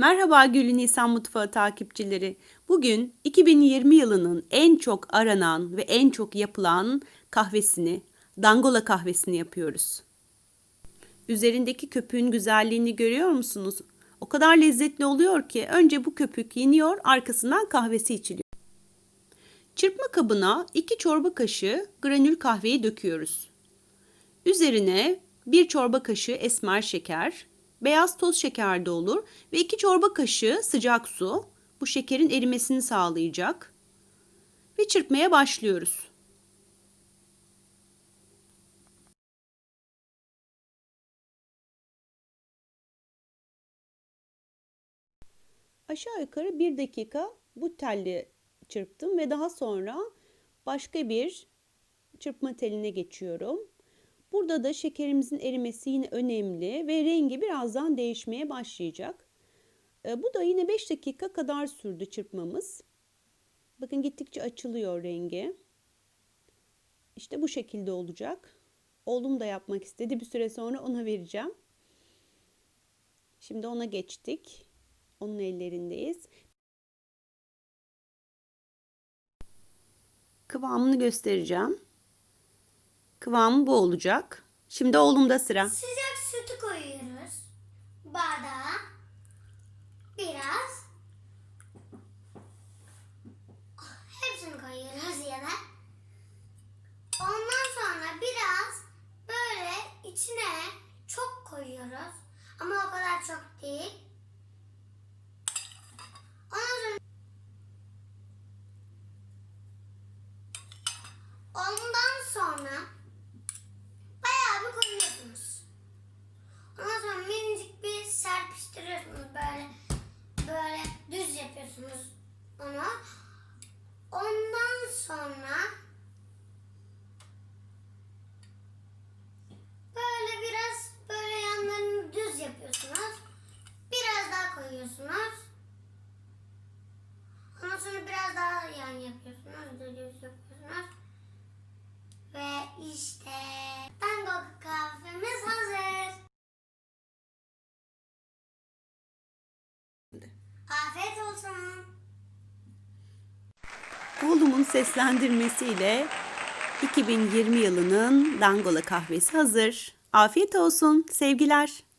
Merhaba Gülü Nisan Mutfağı takipçileri. Bugün 2020 yılının en çok aranan ve en çok yapılan kahvesini, Dangola kahvesini yapıyoruz. Üzerindeki köpüğün güzelliğini görüyor musunuz? O kadar lezzetli oluyor ki önce bu köpük yeniyor, arkasından kahvesi içiliyor. Çırpma kabına 2 çorba kaşığı granül kahveyi döküyoruz. Üzerine 1 çorba kaşığı esmer şeker, beyaz toz şeker de olur ve 2 çorba kaşığı sıcak su. Bu şekerin erimesini sağlayacak. Ve çırpmaya başlıyoruz. Aşağı yukarı 1 dakika bu telli çırptım ve daha sonra başka bir çırpma teline geçiyorum. Burada da şekerimizin erimesi yine önemli ve rengi birazdan değişmeye başlayacak. E, bu da yine 5 dakika kadar sürdü çırpmamız. Bakın gittikçe açılıyor rengi. İşte bu şekilde olacak. Oğlum da yapmak istedi. Bir süre sonra ona vereceğim. Şimdi ona geçtik. Onun ellerindeyiz. Kıvamını göstereceğim. Kıvamı bu olacak. Şimdi oğlumda sıra. Sıcak sütü koyuyoruz. Bardağa. Biraz. Hepsini koyuyoruz ya da. Ondan sonra biraz böyle içine çok koyuyoruz. Ama o kadar çok değil. Ondan sonra Ondan sonra bayağı bir koyuyorsunuz. Ondan sonra minicik bir serpiştiriyorsunuz böyle böyle düz yapıyorsunuz onu. Ondan sonra böyle biraz böyle yanlarını düz yapıyorsunuz. Biraz daha koyuyorsunuz. Ondan sonra biraz daha yan yapıyorsunuz. Düz yapıyorsunuz. Ve işte tango kahvemiz hazır. Afiyet olsun. Oğlumun seslendirmesiyle 2020 yılının Dangola kahvesi hazır. Afiyet olsun. Sevgiler.